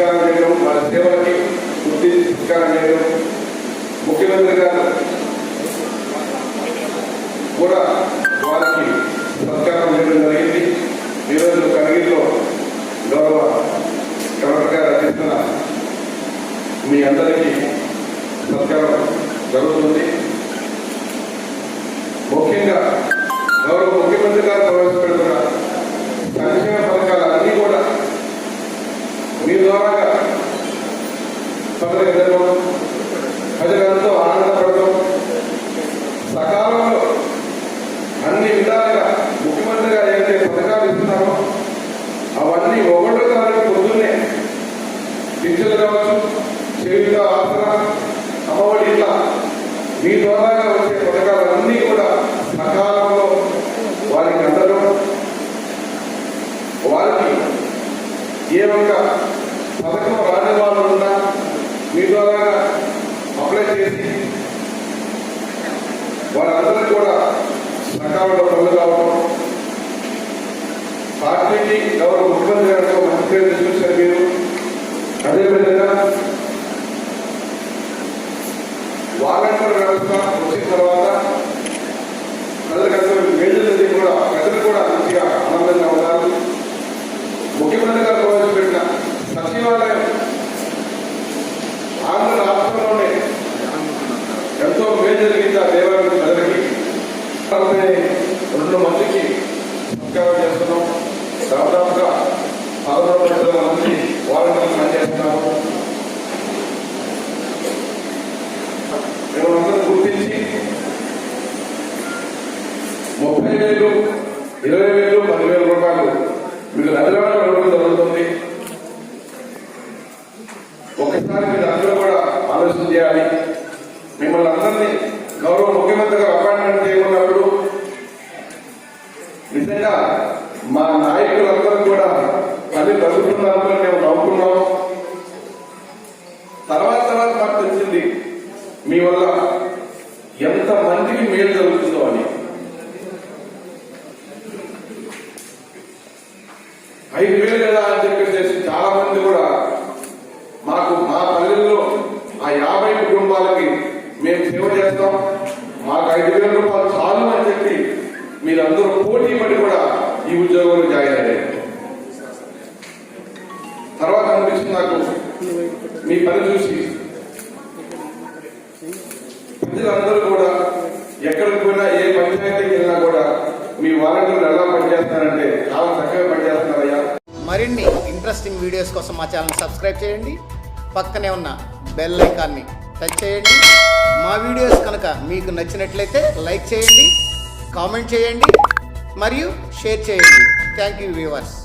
వాళ్ళ సేవలకి వృత్తి సత్కారం చేయడం ముఖ్యమంత్రి గారు కూడా వారికి సత్కారం చేయడం జరిగింది. ఈరోజు కనగిరిలో గౌరవ కలెక్టర్ గారు అందిస్తున్న మీ అందరికీ సత్కారం జరుగుతుంది. ముఖ్యంగా గౌరవ ముఖ్యమంత్రి గారు ప్రవేశపెడుతున్న అవన్నీ ఒకటో తారీఖు పొద్దున్నే పింఛన్లు కావచ్చు చేయుత ఆసన అమ్మఒడి ఇట్లా మీ ద్వారా వచ్చే పథకాలన్నీ కూడా సకాలంలో వారికి అందడం. వారికి ఏ ఒక్క పథకం రాని వాళ్ళు ఉన్నా మీ ద్వారా అప్లై చేసి వారందరికీ కూడా సకాలంలో పనులు కావడం గౌరవ ముఖ్యమంత్రి గారితో మంచి పేరు తీసుకొచ్చారు మీరు? అదేవిధంగా వాలంటీర్ వ్యవస్థ వచ్చిన తర్వాత ప్రజలకు మేజర్ కూడా ప్రజలు కూడా మంచిగా ఆనందంగా ఉన్నారు. ముఖ్యమంత్రి గారు ప్రవేశపెట్టిన సచివాలయం ఆంధ్ర రాష్ట్రంలోనే ఎంతో మేలు జరిగింది ఆ దేవాలయం ప్రజలకి. రెండు మందికి సత్కారం చేస్తున్నాం. దాదాపుగా పదమూడు లక్షల మంది వాలంటీర్లు పనిచేస్తున్నాము మేమందరం గుర్తించి ముప్పై వేలు ఇరవై వేలు పదివేల రూపాయలు మీకు నగరాలు ఇవ్వడం జరుగుతుంది. ఒకసారి మీరు అందరూ కూడా ఆలోచన చేయాలి. మిమ్మల్ని అందరినీ గౌరవ ముఖ్యమంత్రి గారు అపాయింట్మెంట్ చేయకున్నప్పుడు నిజంగా తల్లి బతుకుతున్నారని మేము నవ్వుకున్నాం తర్వాత తర్వాత మాకు తెలిసింది మీ వల్ల ఎంత మందికి మేలు జరుగుతుందో అని. ఐదు వేలు కదా అని చెప్పేసి చాలా మంది కూడా మాకు మా పల్లెల్లో ఆ యాభై కుటుంబాలకి మేము సేవ చేస్తాం. మాకు ఐదు వేల రూపాయలు చాలు అని చెప్పి మీరందరూ పోటీ పడి కూడా ఈ ఉద్యోగంలో జాయిన్ అయ్యారు. నాకు మీ పని చూసి ప్రజలందరూ కూడా ఎక్కడికి పోయినా ఏ పంచాయతీకి వెళ్ళినా కూడా మీ వాలంటీర్లు ఎలా పనిచేస్తారంటే చాలా చక్కగా పనిచేస్తున్నారయ్యా. మరిన్ని ఇంట్రెస్టింగ్ వీడియోస్ కోసం మా ఛానల్ సబ్స్క్రైబ్ చేయండి. పక్కనే ఉన్న బెల్ ఐకాన్ని టచ్ చేయండి. మా వీడియోస్ కనుక మీకు నచ్చినట్లయితే లైక్ చేయండి కామెంట్ చేయండి మరియు షేర్ చేయండి. Thank you viewers